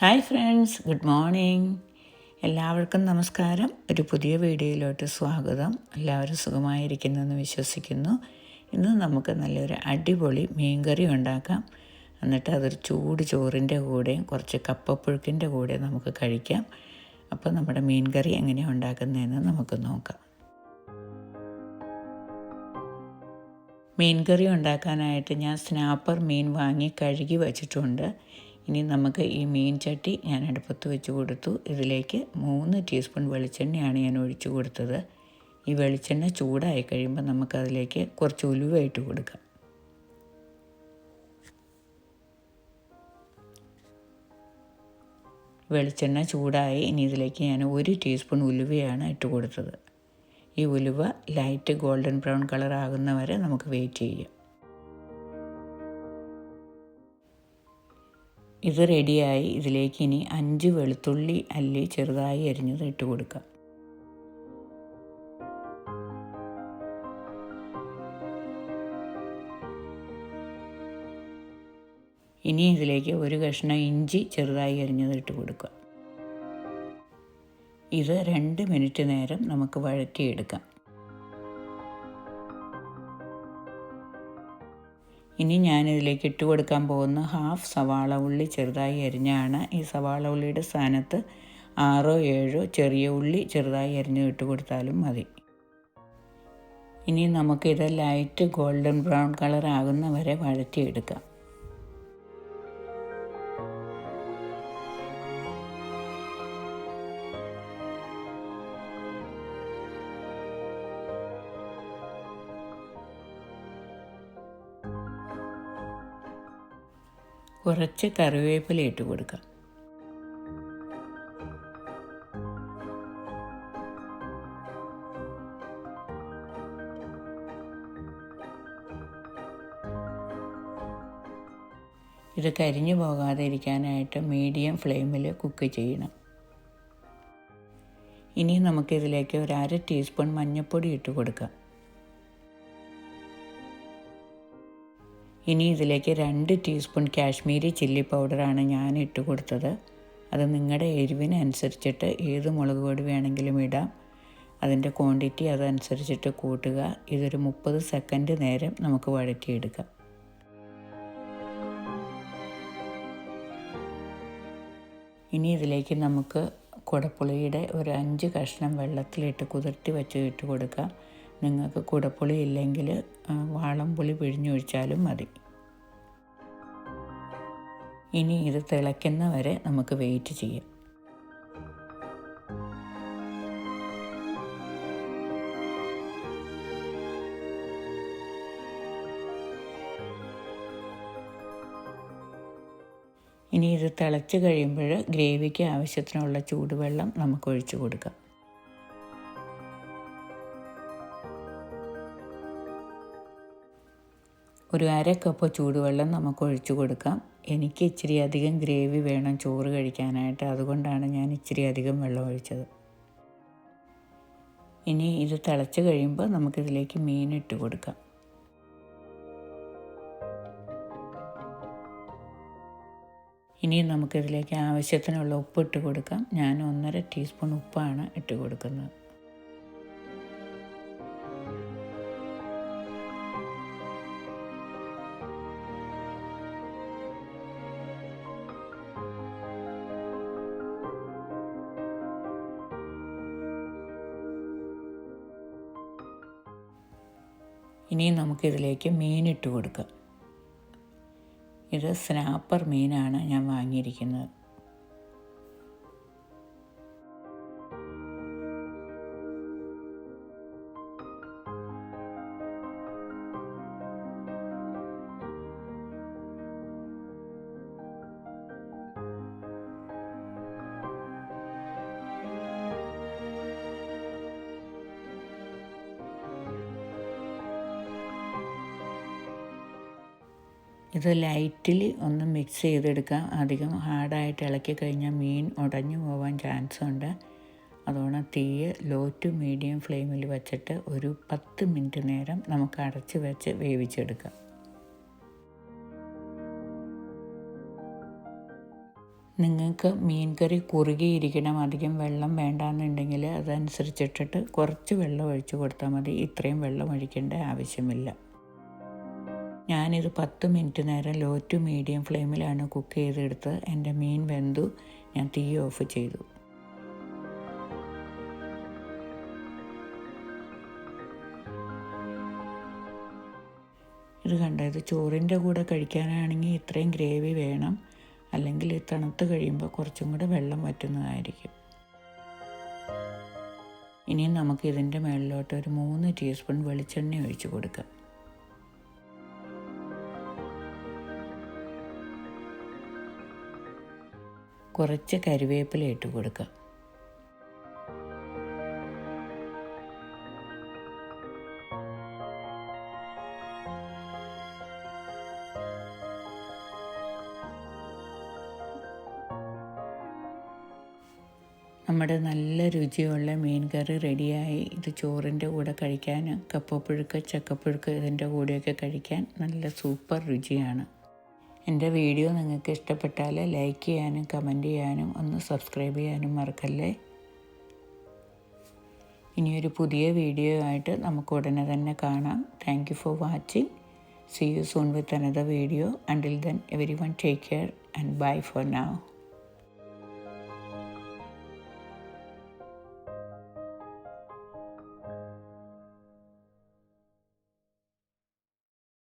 Hi friends good morning. എല്ലാവർക്കും നമസ്കാരം. ഒരു പുതിയ വീഡിയോയിലോട്ട് സ്വാഗതം. എല്ലാവരും സുഖമായിരിക്കുന്നെന്ന് വിശ്വസിക്കുന്നു. ഇന്ന് നമുക്ക് നല്ലൊരു അടിപൊളി മീൻകറി ഉണ്ടാക്കാം. എന്നിട്ട് അതൊരു ചൂട് ചോറിന്റെ കൂടെയും കുറച്ച് കപ്പപ്പുഴുക്കിന്റെ കൂടെ നമുക്ക് കഴിക്കാം. അപ്പോൾ നമ്മുടെ മീൻകറി എങ്ങനെയാണ് ഉണ്ടാക്കുന്നതെന്ന് നമുക്ക് നോക്കാം. മീൻകറി ഉണ്ടാക്കാനായിട്ട് ഞാൻ സ്നാപ്പർ മീൻ വാങ്ങി കഴുകി വച്ചിട്ടുണ്ട്. ഇനി നമുക്ക് ഈ മീൻ ചട്ടി ഞാൻ അടുപ്പത്ത് വെച്ച് കൊടുത്തു. ഇതിലേക്ക് മൂന്ന് ടീസ്പൂൺ വെളിച്ചെണ്ണയാണ് ഞാൻ ഒഴിച്ചു കൊടുത്തത്. ഈ വെളിച്ചെണ്ണ ചൂടായി കഴിയുമ്പോൾ നമുക്കതിലേക്ക് കുറച്ച് ഉലുവായിട്ട് കൊടുക്കാം. വെളിച്ചെണ്ണ ചൂടായി ഇനി ഇതിലേക്ക് ഞാൻ ഒരു ടീസ്പൂൺ ഉലുവയാണ് ഇട്ട് കൊടുത്തത്. ഈ ഉലുവ ലൈറ്റ് ഗോൾഡൻ ബ്രൗൺ കളർ ആകുന്ന വരെ നമുക്ക് വെയിറ്റ് ചെയ്യാം. ഇത് റെഡിയായി ഇതിലേക്ക് ഇനി അഞ്ച് വെളുത്തുള്ളി അല്ലി ചെറുതായി അരിഞ്ഞത് ഇട്ട് കൊടുക്കാം. ഇനി ഇതിലേക്ക് ഒരു കഷ്ണം ഇഞ്ചി ചെറുതായി അരിഞ്ഞത് ഇട്ട് കൊടുക്കുക ഇത് രണ്ട് മിനിറ്റ് നേരം നമുക്ക് വഴറ്റിയെടുക്കാം. ഇനി ഞാനിതിലേക്ക് ഇട്ട് കൊടുക്കാൻ പോകുന്ന ഹാഫ് സവാള ഉള്ളി ചെറുതായി അരിഞ്ഞാണ് ഈ സവാള ഉള്ളിയുടെ സ്ഥാനത്ത് ആറോ ഏഴോ ചെറിയ ഉള്ളി ചെറുതായി അരിഞ്ഞ് ഇട്ട് കൊടുത്താലും മതി. ഇനി നമുക്കിത് ലൈറ്റ് ഗോൾഡൻ ബ്രൗൺ കളർ ആകുന്ന വരെ വഴറ്റിയെടുക്കാം. കുറച്ച് കറിവേപ്പില ഇട്ട് കൊടുക്കുക ഇത് കരിഞ്ഞു പോകാതെ ഇരിക്കാനായിട്ട് മീഡിയം ഫ്ലെയിമിൽ കുക്ക് ചെയ്യണം. ഇനി നമുക്കിതിലേക്ക് ഒരു അര ടീസ്പൂൺ മഞ്ഞൾപ്പൊടി ഇട്ട് കൊടുക്കാം. ഇനി ഇതിലേക്ക് രണ്ട് ടീസ്പൂൺ കാശ്മീരി ചില്ലി പൗഡറാണ് ഞാൻ ഇട്ട് കൊടുത്തത്. അത് നിങ്ങളുടെ എരിവിനനുസരിച്ചിട്ട് ഏത് മുളക് പൊടി വേണമെങ്കിലും ഇടാം. അതിന്റെ ക്വാണ്ടിറ്റി അതനുസരിച്ചിട്ട് കൂട്ടുക. ഇതൊരു മുപ്പത് സെക്കൻഡ് നേരം നമുക്ക് വഴറ്റിയെടുക്കാം. ഇനി ഇതിലേക്ക് നമുക്ക് കുടപ്പുളിയുടെ ഒരു അഞ്ച് കഷ്ണം വെള്ളത്തിലിട്ട് കുതിർത്തി വെച്ച് ഇട്ട് കൊടുക്കാം. നിങ്ങൾക്ക് കുടപ്പുളി ഇല്ലെങ്കിൽ വാളംപുളി പിഴിഞ്ഞൊഴിച്ചാലും മതി. ഇനി ഇത് തിളയ്ക്കുന്ന വരെ നമുക്ക് വെയിറ്റ് ചെയ്യാം. ഇനി ഇത് തിളച്ച് കഴിയുമ്പോൾ ഗ്രേവിക്ക് ആവശ്യത്തിനുള്ള ചൂടുവെള്ളം നമുക്ക് ഒഴിച്ചു കൊടുക്കാം. ഒരു അര കപ്പ് ചൂടുവെള്ളം നമുക്ക് ഒഴിച്ചു കൊടുക്കാം. എനിക്ക് ഇച്ചിരി അധികം ഗ്രേവി വേണം ചോറ് കഴിക്കാനായിട്ട്. അതുകൊണ്ടാണ് ഞാൻ ഇച്ചിരി അധികം വെള്ളം ഒഴിച്ചത്. ഇനി ഇത് തിളച്ച് കഴിയുമ്പോൾ നമുക്കിതിലേക്ക് മീൻ ഇട്ട് കൊടുക്കാം. ഇനി നമുക്കിതിലേക്ക് ആവശ്യത്തിനുള്ള ഉപ്പ് ഇട്ട് കൊടുക്കാം. ഞാൻ ഒന്നര ടീസ്പൂൺ ഉപ്പാണ് ഇട്ട് കൊടുക്കുന്നത്. ഇനി നമുക്കിതിലേക്ക് മീനിട്ട് കൊടുക്കാം. ഇത് സ്നാപ്പർ മീനാണ് ഞാൻ വാങ്ങിയിരിക്കുന്നത്. ഇത് ലൈറ്റിൽ ഒന്ന് മിക്സ് ചെയ്തെടുക്കാം. അധികം ഹാർഡായിട്ട് ഇളക്കി കഴിഞ്ഞാൽ മീൻ ഉടഞ്ഞു പോകാൻ ചാൻസ് ഉണ്ട്. അതുകൊണ്ട് തീ ലോ ടു മീഡിയം ഫ്ലെയിമിൽ വെച്ചിട്ട് ഒരു പത്ത് മിനിറ്റ് നേരം നമുക്ക് അടച്ച് വെച്ച് വേവിച്ചെടുക്കാം. നിങ്ങൾക്ക് മീൻ കറി കുറുകിയിരിക്കണം. അധികം വെള്ളം വേണ്ടാന്നുണ്ടെങ്കിൽ അതനുസരിച്ചിട്ടിട്ട് കുറച്ച് വെള്ളം ഒഴിച്ചു കൊടുത്താൽ മതി. ഇത്രയും വെള്ളം ഒഴിക്കേണ്ട ആവശ്യമില്ല. ഞാനിത് പത്ത് മിനിറ്റ് നേരം ലോ ടു മീഡിയം ഫ്ലെയിമിലാണ് കുക്ക് ചെയ്തെടുത്ത് എന്റെ മീൻ വെന്തു. ഞാൻ തീ ഓഫ് ചെയ്തു. ഇത് കണ്ട? ഇത് ചോറിന്റെ കൂടെ കഴിക്കാനാണെങ്കിൽ ഇത്രയും ഗ്രേവി വേണം. അല്ലെങ്കിൽ തണുത്ത് കഴിയുമ്പോൾ കുറച്ചും കൂടെ വെള്ളം വറ്റുന്നതായിരിക്കും. ഇനിയും നമുക്ക് ഇതിന്റെ മുകളിലോട്ട് ഒരു മൂന്ന് ടീസ്പൂൺ വെളിച്ചെണ്ണ ഒഴിച്ചു കൊടുക്കാം. കുറച്ച് കരുവേപ്പില ഇട്ട് കൊടുക്കുക നമ്മുടെ നല്ല രുചിയുള്ള മീൻ കറി റെഡിയായി. ഇത് ചോറിന്റെ കൂടെ കഴിക്കാൻ കപ്പപ്പുഴുക്ക് ചക്കപ്പുഴുക്ക് ഇതിന്റെ കൂടെയൊക്കെ കഴിക്കാൻ നല്ല സൂപ്പർ രുചിയാണ്. എന്റെ വീഡിയോ നിങ്ങൾക്ക് ഇഷ്ടപ്പെട്ടാൽ ലൈക്ക് ചെയ്യാനും കമന്റ് ചെയ്യാനും ഒന്ന് സബ്സ്ക്രൈബ് ചെയ്യാനും മറക്കല്ലേ? ഇനിയൊരു പുതിയ വീഡിയോ ആയിട്ട് നമുക്ക് ഉടനെ തന്നെ കാണാം. Thank you for watching see you soon with another video until then everyone take care and bye for now